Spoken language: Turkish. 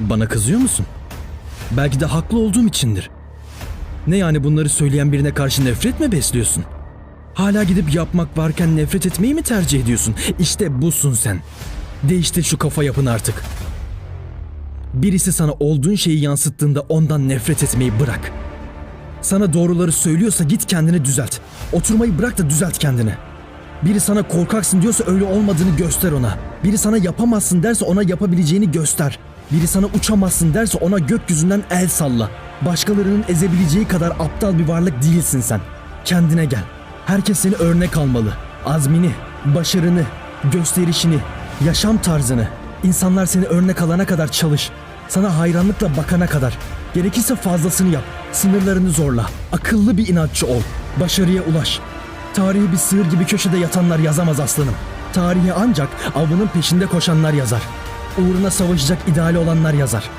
Bana kızıyor musun? Belki de haklı olduğum içindir. Ne yani bunları söyleyen birine karşı nefret mi besliyorsun? Hala gidip yapmak varken nefret etmeyi mi tercih ediyorsun? İşte busun sen. Değiştir şu kafa yapını artık. Birisi sana olduğun şeyi yansıttığında ondan nefret etmeyi bırak. Sana doğruları söylüyorsa git kendini düzelt. Oturmayı bırak da düzelt kendini. Biri sana korkaksın diyorsa öyle olmadığını göster ona. Biri sana yapamazsın derse ona yapabileceğini göster. Biri sana uçamazsın derse ona gökyüzünden el salla. Başkalarının ezebileceği kadar aptal bir varlık değilsin sen. Kendine gel. Herkes seni örnek almalı. Azmini, başarını, gösterişini, yaşam tarzını. İnsanlar seni örnek alana kadar çalış. Sana hayranlıkla bakana kadar. Gerekirse fazlasını yap. Sınırlarını zorla. Akıllı bir inatçı ol. Başarıya ulaş. Tarihi bir sığır gibi köşede yatanlar yazamaz aslanım. Tarihi ancak avının peşinde koşanlar yazar. Uğruna savaşacak ideali olanlar yazar.